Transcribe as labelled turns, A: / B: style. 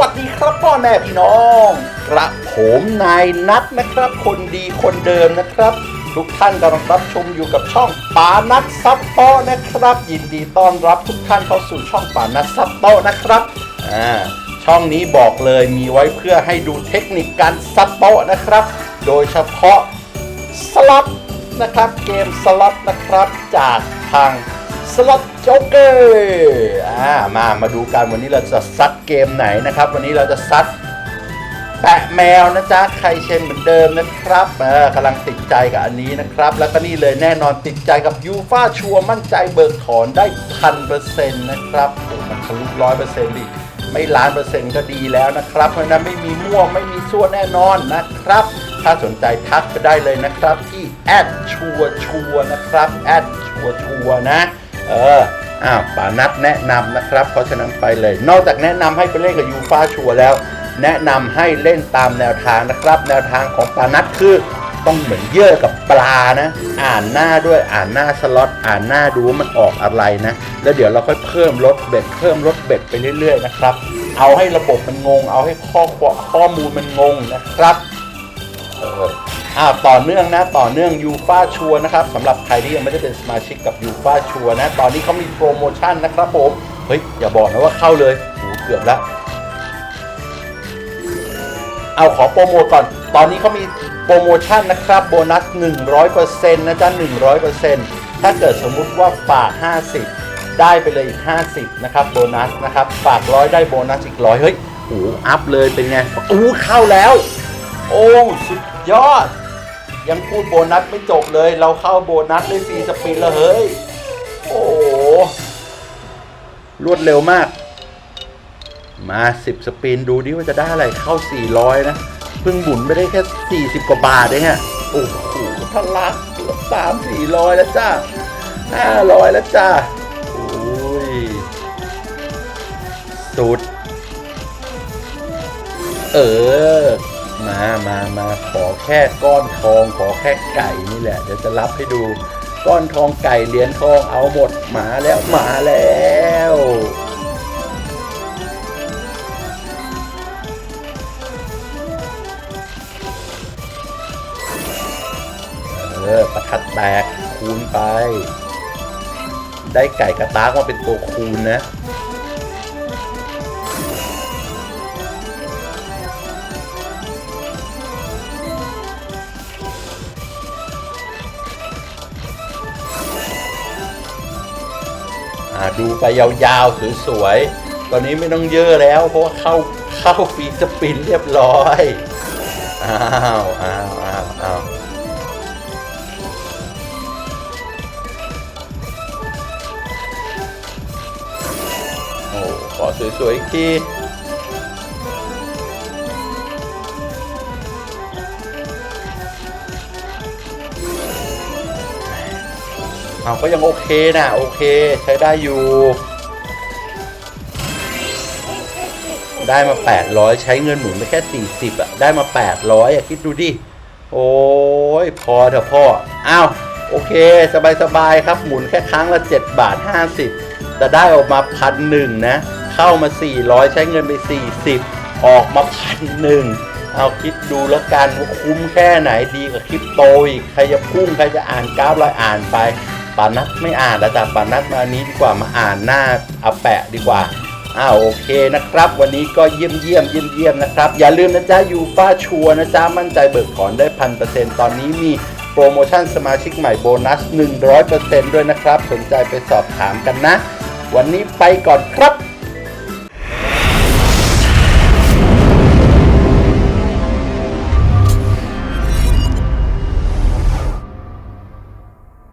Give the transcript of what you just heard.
A: วัสดีครับพ่อแม่พี่น้องกระผมนายนัทนะครับ คนดีคนเดิมนะครับ ทุกท่านกำลังรับชมอยู่กับช่องปานัทซับโตะนะครับ ยินดีต้อนรับทุกท่านเข้าสู่ช่องปานัทซับโตะนะครับอ่าช่องนี้บอกเลยมีไว้เพื่อให้ดูเทคนิคการซับโตะนะครับ โดยเฉพาะสล็อตนะครับเกมสล็อตนะครับจากทาง สล็อตโจ๊กเกอร์อ่ามามาดูกันวันนี้เราจะซัดเกมไหนนะครับ วันนี้เราจะซัดแปะแมวนะจ๊ะใครเชนเหมือนเดิมนะครับเออกำลังติดใจกับอันนี้นะครับ แล้วก็นี่เลยแน่นอนติดใจกับยูฟาชัวมั่นใจเบิกถอนได้พันเปอร์เซ็นต์นะครับโอ้มันทะลุร้อยเปอร์เซ็นต์ดิไม่ล้านเปอร์เซ็นต์ก็ดีแล้วนะครับ เพราะฉะนั้นไม่มีมั่วไม่มีซั่วแน่นอนนะครับ ถ้าสนใจทักไปได้เลยนะครับที่แอดชัวชัวนะครับแอดชัวชัวนะ เอออ้าวป๋านัดแนะนำนะครับ เพราะฉะนั้นไปเลย นอกจากแนะนำให้ไปเล่นกับยูฟาชัวแล้ว แนะนำให้เล่นตามแนวทางนะครับ แนวทางของป๋านัดคือต้องเหมือนเยื่อกับปลานะ อ่านหน้าด้วยอ่านหน้าสล็อตอ่านหน้าดูว่ามันออกอะไรนะ แล้วเดี๋ยวเราค่อยเพิ่มลดเบ็ดเพิ่มลดเบ็ดไปเรื่อย ๆ นะครับ เอาให้ระบบมันงง เอาให้ข้อข้อมูลมันงงนะครับเออ อ้าต่อเนื่องนะต่อเนื่องยูฟาชัวนะครับสำหรับใครที่ยังไม่ได้เป็นสมาชิกกับยูฟาชัวนะตอนนี้เขามีโปรโมชั่นนะครับผมเฮ้ยอย่าบอกนะว่าเข้าเลยโหเกือบแล้วเอาขอโปรโมทก่อน ตอนนี้เขามีโปรโมชั่นนะครับ โบนัส 100%นะจ๊ะ 100%ถ้าเกิดสมมุติว่าฝาก 50 ได้ไปเลยอีก 50 นะครับ โบนัสนะครับ ฝากร้อยได้โบนัสอีกร้อยเฮ้ยโอ้อัพเลยเป็นไงโอ้เข้าแล้ว โอ้ สุดยอด ยังพูดโบนัสไม่จบเลย เราเข้าโบนัสด้วยฟรีสปินแล้วเฮ้ย โอ้โห รวดเร็วมาก มา 10 สปินดูดิว่าจะได้อะไรเข้า 400 นะ เพิ่งหมุนไปได้แค่ 40 กว่าบาทเองอะโอ้โหทะลักสามสี่ร้อยแล้วจ้าห้าร้อยแล้วจ้าโอ้ยสุด เออ มามามาขอแค่ก้อนทอง ขอแค่ไก่นี่แหละ เดี๋ยวจะรับให้ดู ก้อนทองไก่เหรียญทองเอาหมดมาแล้วมาแล้วเออประทัดแตกคูณไป ได้ไก่กระตากมาเป็นตัวคูณนะ ดูไปยาวๆสวยๆตอนนี้ไม่ต้องเยอะแล้ว เพราะว่าเข้าเข้าฟีสปินเรียบร้อยอ้าวอ้าวอ้าวอ้าวโอ้ขอสวยๆอีกที เอาก็ยังโอเคนะโอเคใช้ได้อยู่ ได้มา 800 ใช้เงินหมุนไปแค่ 40อะได้มา 800อะคิดดูดิ โอ้ยพอเถอะพ่ออ้าวโอเค สบายๆครับหมุนแค่ครั้งละ 7 บาท 50 แต่ได้ออกมาพันหนึ่งนะ เข้ามา 400 ใช้เงินไป 40 ออกมาพันหนึ่งเอาคิดดูแล้วกันว่าคุ้มแค่ไหนดีกับคริปโตอีก ใครจะพุ่ง ใครจะอ่านกราฟอะไรอ่านไป ปานัทไม่อ่านแล้วจ้ะปานัทมาอันนี้ดีกว่ามาอ่านหน้าอาแปะดีกว่าอ้าวโอเคนะครับ วันนี้ก็เยี่ยมเยี่ยมเยี่ยมเยี่ยมนะครับ อย่าลืมนะจ๊ะยูฟาชัวนะจ๊ะมั่นใจเบิกถอนได้พันเปอร์เซ็นต์ตอนนี้มีโปรโมชั่นสมาชิกใหม่โบนัส 100%ด้วยนะครับ สนใจไปสอบถามกันนะ วันนี้ไปก่อนครับ